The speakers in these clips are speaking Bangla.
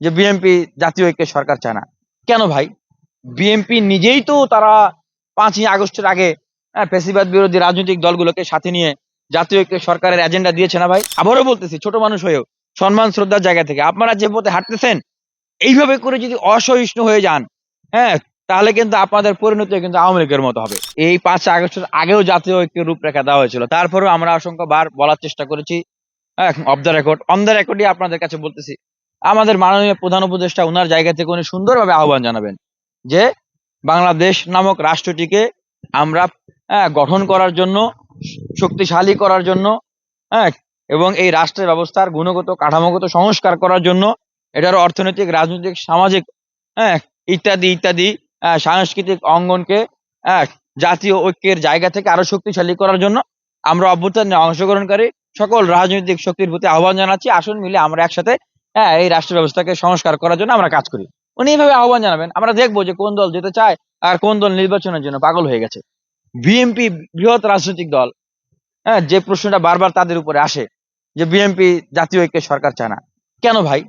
যে বিএনপি জাতীয় ঐক্যের সরকার চায় না। কেন ভাই? বিএনপি নিজেই তো তারা পাঁচই আগস্টের আগে হ্যাঁ, ফেসিবাদ বিরোধী রাজনৈতিক দলগুলোকে সাথে নিয়ে জাতীয় ঐক্যের সরকারের এজেন্ডা দিয়েছে না ভাই? আবারও বলতেছি ছোট মানুষ হয়েও সম্মান শ্রদ্ধার জায়গা থেকে। আপনারা যে পথে হাঁটতেছেন এইভাবে করে যদি অসহিষ্ণু হয়ে যান হ্যাঁ তাহলে কিন্তু আপনাদের পরিণতি কিন্তু আওয়ামী লীগের মতো হবে। এই পাঁচ আগস্টের আগেও জাতীয় ঐক্যের রূপরেখা দেওয়া হয়েছিল। তারপরেও আমরা অসংখ্য বার বলার চেষ্টা করেছি হ্যাঁ off the record on the রেকর্ডই আপনাদের কাছে বলতেছি আমাদের মাননীয় প্রধান উপদেষ্টা ওনার জায়গা থেকে উনি সুন্দরভাবে আহ্বান জানাবেন যে বাংলাদেশ নামক রাষ্ট্রটিকে আমরা হ্যাঁ, গঠন করার জন্য শক্তিশালী করার জন্য হ্যাঁ এবং এই রাষ্ট্রের ব্যবস্থার গুণগত কাঠামোগত সংস্কার করার জন্য এটার অর্থনৈতিক রাজনৈতিক সামাজিক হ্যাঁ ইত্যাদি ইত্যাদি সাংস্কৃতিক অঙ্গনকে হ্যাঁ, জাতীয় ঐক্যের জায়গা থেকে আরও শক্তিশালী করার জন্য আমরা অভ্যুত্থানে অংশগ্রহণকারী সকল রাজনৈতিক শক্তির প্রতি আহ্বান জানাচ্ছি। আসুন মিলে আমরা একসাথে হ্যাঁ এই রাষ্ট্র ব্যবস্থাকে সংস্কার করার জন্য আমরা কাজ করি। উনি এইভাবে আহ্বান জানাবেন, আমরা দেখব যে কোন দল যেতে চায় আর কোন দল নির্বাচনের জন্য পাগল হয়ে গেছে। বিএনপি বৃহৎ রাজনৈতিক দল হ্যাঁ যে প্রশ্নটা বারবার তাদের উপরে আসে যে বিএনপি জাতীয় ঐক্যের সরকার চায় না। কেন ভাই?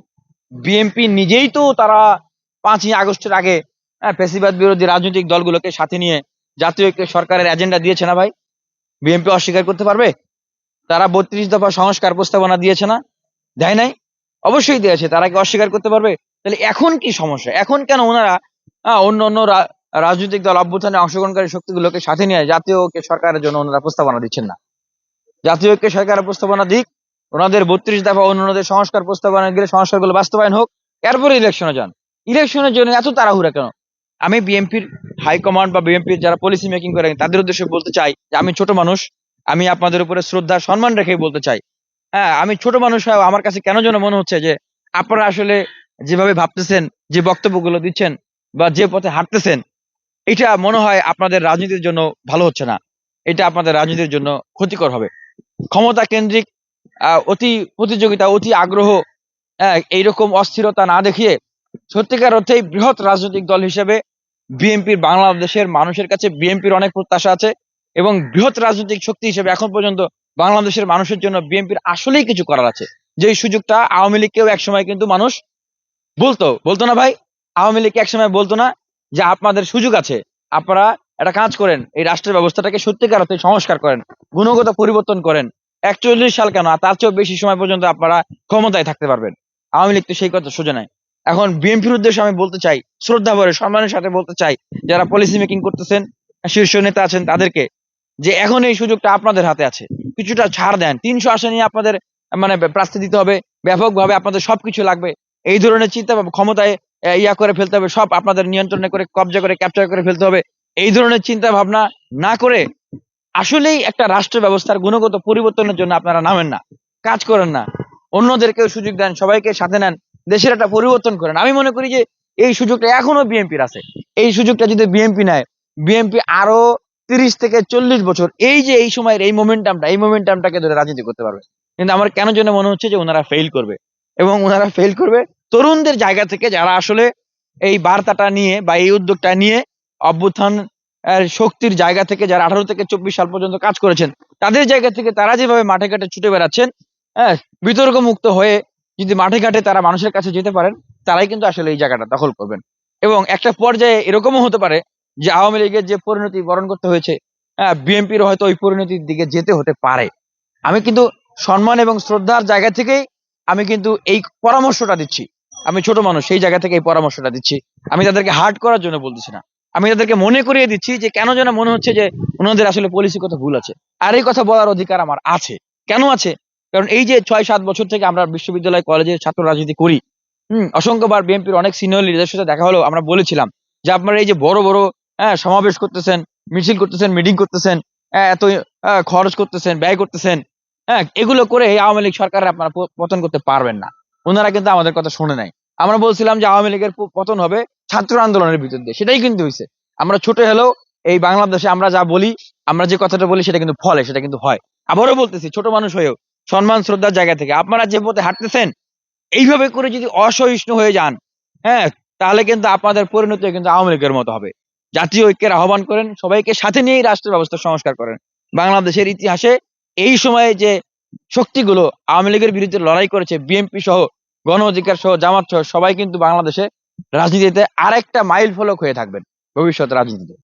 বিএনপি নিজেই তো তারা পাঁচই আগস্টের আগে হ্যাঁ ফেসিবাদ বিরোধী রাজনৈতিক দলগুলোকে সাথে নিয়ে জাতীয় ঐক্যের সরকারের এজেন্ডা দিয়েছে না ভাই? বিএনপি অস্বীকার করতে পারবে? তারা বত্রিশ দফা সংস্কার প্রস্তাবনা দিয়েছে না? দেয় নাই? অবশ্যই দিয়েছে তারা কি অস্বীকার করতে পারবে। তাহলে এখন কি সমস্যা? এখন কেন ওনারা অন্য অন্য রাজনৈতিক দল অভ্যুত্থানে অংশগ্রহণকারী শক্তিগুলোকে সাথে নিয়ে জাতীয় ঐক্যের সরকারের জন্য ওনারা প্রস্তাবনা দিচ্ছেন না। জাতীয় ঐক্যের সরকারের প্রস্তাবনা দিক, ওনাদের বত্রিশ দফা অন্যদের সংস্কার প্রস্তাবনা গেলে সংস্কারগুলো বাস্তবায়ন হোক, এরপরে ইলেকশনে যান। ইলেকশনের জন্য এত তাড়াহুড়া কেন? আমি বিএনপির হাইকমান্ড বা বিএনপির যারা পলিসি মেকিং করে, তাদের উদ্দেশ্যে বলতে চাই যে আমি ছোট মানুষ, আমি আপনাদের উপরে শ্রদ্ধা, সম্মান রেখে বলতে চাই হ্যাঁ আমি ছোট মানুষ হয়ে আমার কাছে কেন যেন মনে হচ্ছে যে আপনারা আসলে যেভাবে ভাবতেছেন যে বক্তব্যগুলো দিচ্ছেন বা যে পথে হাঁটতেছেন এটা মনে হয় আপনাদের রাজনীতির জন্য ভালো হচ্ছে না। এটা আপনাদের রাজনীতির জন্য ক্ষতিকর হবে। ক্ষমতা কেন্দ্রিক অতি প্রতিযোগিতা অতি আগ্রহ হ্যাঁ, এইরকম অস্থিরতা না দেখিয়ে সত্যিকার অর্থেই বৃহৎ রাজনৈতিক দল হিসেবে বিএনপির বাংলাদেশের মানুষের কাছে বিএনপির অনেক প্রত্যাশা আছে এবং বৃহৎ রাজনৈতিক শক্তি হিসেবে এখন পর্যন্ত বাংলাদেশের মানুষের জন্য বিএনপির আসলেই কিছু করার আছে। যে সুযোগটা আওয়ামী লীগকেও একসময় কিন্তু মানুষ বলতো বলতো না ভাই? আওয়ামী লীগ একসময় বলতো না যে আপনাদের সুযোগ আছে, আপনারা একটা কাজ করেন, এই রাষ্ট্রের ব্যবস্থাটাকে সত্যিকার অর্থে সংস্কার করেন, গুণগত পরিবর্তন করেন, একচল্লিশ সাল কেন? তার চেয়েও বেশি সময় পর্যন্ত আপনারা ক্ষমতায় থাকতে পারবেন। আওয়ামী লীগ তো সেই কথা সোজা নাই। এখন বিএনপির উদ্দেশ্যে আমি বলতে চাই, শ্রদ্ধা ভরে, সম্মানের সাথে বলতে চাই, যারা পলিসি মেকিং করতেছেন, শীর্ষ নেতা আছেন তাদেরকে যে এখন এই সুযোগটা আপনাদের হাতে আছে। কিছুটা ছাড় দেন। তিনশো আসনে নিয়ে আপনাদের মানে প্রার্থী দিতে হবে, ব্যাপকভাবে আপনাদের সবকিছু লাগবে। এই ধরনের চিন্তা ক্ষমতায় ইয়া করে ফেলতে হবে, সব আপনাদের নিয়ন্ত্রণে করে, কবজা করে ক্যাপচার করে ফেলতে হবে। এই ধরনের চিন্তা ভাবনা না করে আসলেই একটা রাষ্ট্র ব্যবস্থার গুণগত পরিবর্তনের জন্য আপনারা নামেন না, কাজ করেন না। অন্যদেরকেও সুযোগ দেন, সবাইকে সাথে নেন, দেশের একটা পরিবর্তন করেন। আমি মনে করি যে এই সুযোগটা এখনও বিএনপির আছে। এই সুযোগটা যদি বিএনপি নেয় বিএনপি আরও তিরিশ থেকে চল্লিশ বছর, এই যে এই সময়ের এই মোমেন্টামটা এই মোমেন্টামটাকে ধরে রাজনীতি করতে পারবে। কিন্তু আমার কেন যেন মনে হচ্ছে যে ওনারা ফেল করবে। এবং ওনারা ফেল করবে তরুণদের জায়গা থেকে যারা আসলে এই বার্তাটা নিয়ে বা এই উদ্যোগটা নিয়ে অভ্যুত্থান শক্তির জায়গা থেকে যারা আঠারো থেকে চব্বিশ সাল পর্যন্ত কাজ করেছেন, তাদের জায়গা থেকে তারা যেভাবে মাঠে ঘাটে ছুটে বেড়াচ্ছেন হ্যাঁ বিতর্ক মুক্ত হয়ে যদি মাঠে ঘাটে তারা মানুষের কাছে যেতে পারেন, তারাই কিন্তু আসলে এই জায়গাটা দখল করবেন। এবং একটা পর্যায়ে এরকমও হতে পারে যে আওয়ামী লীগের যে পরিণতি বরণ করতে হয়েছে হ্যাঁ বিএনপির হয়তো ওই পরিণতির দিকে যেতে হতে পারে। আমি কিন্তু সম্মান এবং শ্রদ্ধার জায়গা থেকেই আমি কিন্তু এই পরামর্শটা দিচ্ছি। আমি ছোট মানুষ, সেই জায়গা থেকে এই পরামর্শটা দিচ্ছি। আমি তাদেরকে হার্ট করার জন্য বলতেছি না। আমি তাদেরকে মনে করিয়ে দিচ্ছি যে কেন যেন মনে হচ্ছে যে ওনাদের আসলে পলিসি কথা ভুল আছে। আর এই কথা বলার অধিকার আমার আছে। কেন আছে? কারণ এই যে ছয় সাত বছর থেকে আমরা বিশ্ববিদ্যালয়, কলেজে ছাত্র রাজনীতি করি, হম, অসংখ্যবার বিএনপির অনেক সিনিয়র লিডারের সাথে দেখা হলো, আমরা বলেছিলাম যে আপনারা এই যে বড় বড় হ্যাঁ, সমাবেশ করতেছেন মিছিল করতেছেন মিটিং করতেছেন হ্যাঁ, এত খরচ করতেছেন ব্যয় করতেছেন হ্যাঁ এগুলো করে এই আওয়ামী লীগ সরকারের আপনারা পতন করতে পারবেন না। ওনারা কিন্তু আমাদের কথা শুনে নাই। আমরা বলছিলাম যে আওয়ামী লীগের পতন হবে ছাত্র আন্দোলনের ভিতর দিয়ে সেটাই কিন্তু হয়েছে আমরা ছোট হলেও এই বাংলাদেশে আমরা যা বলি আমরা যে কথাটা বলি সেটা কিন্তু ফলে সেটা কিন্তু হয়। আবারও বলতেছি ছোট মানুষ হয়েও সম্মান শ্রদ্ধার জায়গা থেকে আপনারা যে পথে হাঁটতেছেন এইভাবে করে যদি অসহিষ্ণু হয়ে যান হ্যাঁ তাহলে কিন্তু আপনাদের পরিণতি কিন্তু আওয়ামী লীগের মতো হবে। জাতীয় ঐক্যের আহ্বান করেন, সবাইকে সাথে নিয়েই রাষ্ট্র ব্যবস্থা সংস্কার করেন। বাংলাদেশের ইতিহাসে এই সময়ে যে শক্তিগুলো আওয়ামী লীগের বিরুদ্ধে লড়াই করেছে, বিএনপি সহ, গণ অধিকার সহ, জামাত সহ, সবাই কিন্তু বাংলাদেশে রাজনীতিতে আরেকটা মাইল ফলক হয়ে থাকবেন ভবিষ্যৎ রাজনীতিতে।